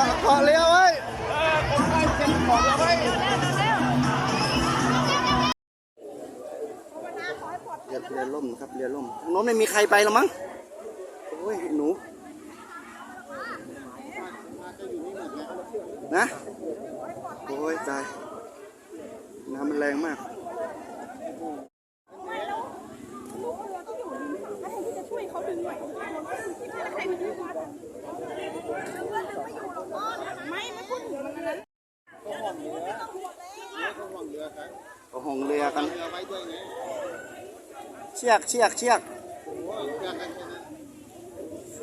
าะเกาะเรือไว้คนไทยเก็บของเอาไว้เรือเรือล่มครับเรือล่มโน้นไม่มีใครไปหรอมั้งโอ้ยหนูนะโอ้ยตายน้ำมันแรงมาก ไม่ไม่พูดถึงมันนั้น ก็ หงเรือกัน เชือกเชือกเชือก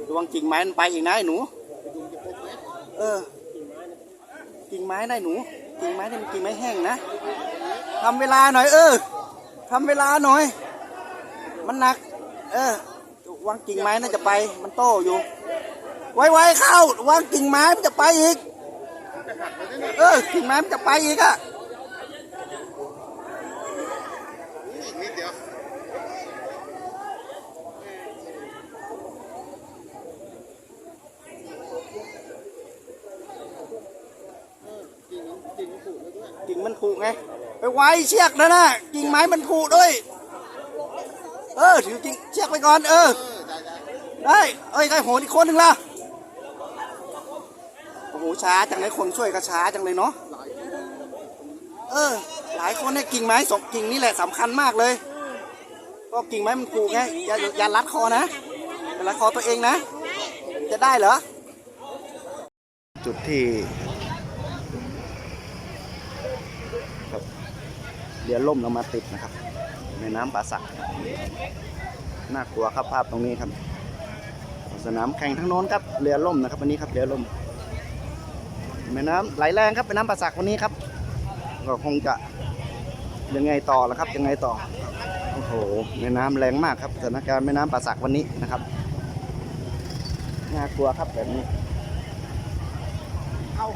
ระวังกิ่งไม้มันไปอีกนะไอ้หนู เออ กิ่งไม้ได้หนู กิ่งไม้นี่มันกิ่งไม้แห้งนะทำเวลาหน่อย เออทำเวลาหน่อย มันหนัก เออ วางกิ่งไม้น่าจะไป มันโตอยู่ ไวๆเข้า วางกิ่งไม้มันจะไปอีก เออ กิ่งไม้มันจะไปอีกอะ อีกนิดเดียว กิ่งมันผุไง ไปไว้เชือกนะนะกิ่งไม้มันผุด้วย เออถือกิ่งเชือกไปก่อน เออ ได้เอ้ยใครโหนอีกคนหนึ่งละโอ้โหช้าจังเลยคนช่วยก็ช้าจังเลยเนาะเออ หลายคนเนี่ยกิ่งไม้สองกิ่งนี่แหละสำคัญมากเลย ก็กิ่งไม้มันผูกไงอย่าอย่ารัดคอนะอย่ารัดคอตัวเองนะ จะได้เหรอ จุดที่ครับ เรือล่มเรามาติดนะครับ ในน้ำป่าสักน่ากลัวครับภาพตรงนี้ครับ สนามแข่งทั้งโน้นครับเรือล่มนะครับวันนี้ครับเรือล่มแม่น้ำไหลแรงครับเป็นน้ำป่าสักวันนี้ครับ ก็คงจะยังไงต่อละครับยังไงต่อโอ้โหแม่น้ำแรงมากครับสถานการณ์แม่น้ำป่าสักวันนี้นะครับน่ากลัวครับแบบนี้เอา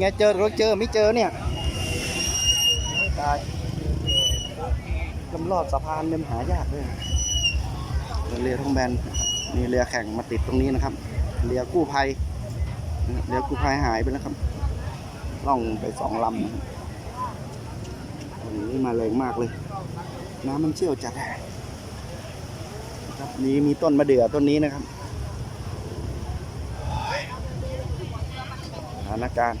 ไงเจอหรือเจอไม่เจอเนี่ยตายลำลอดสะพานเนี่ยมันหายากเลยเรือทองแบนมีเรือแข่งมาติดตรงนี้นะครับ เรือกู้ภัยเรือกู้ภัยหายไปแล้วครับล่องไปสองลำนะครับโอ้มาแรงมากเลย น้ำมันเชี่ยวจัดครับนี่มีต้นมะเดื่อต้นนี้นะครับสถานการณ์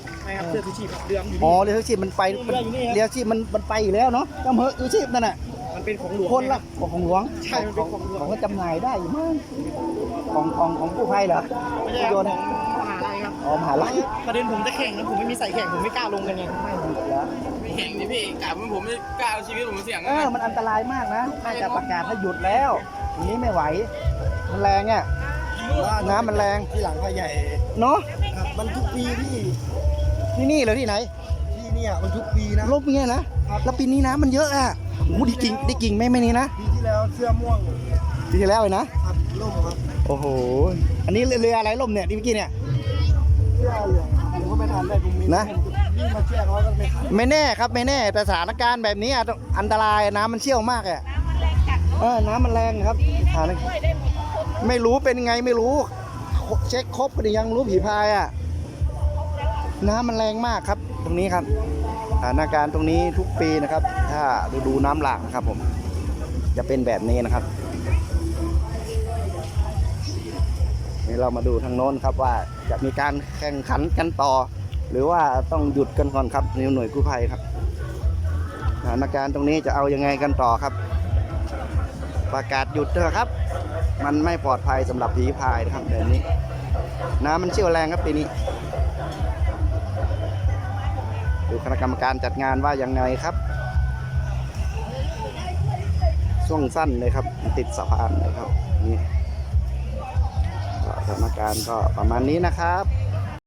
ไม่ครับเรือชูชีพครับเรือมันอยู่อ๋อนี่ เรือชีพมันไปเรืออยู่นี่ครับ เรือชีพมันมันไปอยู่แล้วเนาะจำเหอะเรือชีพนั่นน่ะมันเป็นของหลวงคนละไงของของหลวงใช่มันเป็นของหลวงของก็จำหน่ายได้อยู่มั้งของของของกู้ภัยเหรอไม่ใช่โยครับนของมหาลัยครับอ๋อมหาลัยประเด็นผมจะแข่งนะผมไม่มีใส่แข่งผมไม่กล้าลงกันไงไม่หยุดแล้วไม่แข่งดิพี่กะว่าผมไม่กล้าเอาชีวิตผมมาเสี่ยงเออมันอันตรายมากนะน่าจะประกาศให้หยุดแล้วอย่างนี้ไม่ไหว มันแรงอะน้ำมันแรงที่หลังพระใหญ่เนาะ ครับมันทุกปีพี่ ที่นี่เหรอที่ไหน ที่เนี่ยมันทุกปีนะ ลบเงี้ยนะแล้วปีนี้น้ำมันเยอะอะโอ้โหได้กิ่งได้กิ่งไหม่ไม่นี่นะปีที่แล้วเสื้อม่วงปีที่แล้วเลยนะ ครับล่มครับโอ้โห อันนี้เรืออะไรล่มเนี่ยที่เมื่อกี้เนี่ย เสื้อเหลืองผมก็ไม่ทันได้ผมมีนะ วิ่งมาเชือกน้อยก็ไม่ทันไม่แน่ครับไม่แน่แต่สถานการณ์แบบนี้อะอันตรายน้ำมันเชี่ยวมากอะเออน้ำมันแรงครับสถานไม่รู้เป็นยังไงไม่รู้ เช็คครบก็ยังรู้ผีพายอะ น้ำมันแรงมากครับ ตรงนี้ครับสถานการณ์ตรงนี้ทุกปีนะครับ ถ้าฤดูน้ำหลากนะครับผม จะเป็นแบบนี้นะครับ นี่เรามาดูทางโน้นครับว่าจะมีการแข่งขันกันต่อ หรือว่าต้องหยุดกันก่อนครับนี่หน่วยกู้ภัยครับสถานการณ์ตรงนี้จะเอายังไงกันต่อครับ ประกาศหยุดเถอะครับ มันไม่ปลอดภัยสำหรับผีพายนะครับแบบนี้ น้ำมันเชี่ยวแรงครับปีนี้ ดูคณะกรรมการจัดงานว่ายังไงครับ ช่วงสั้นเลยครับ ติดสะพานเลยครับนี่สถานการณ์ก็ประมาณนี้นะครับ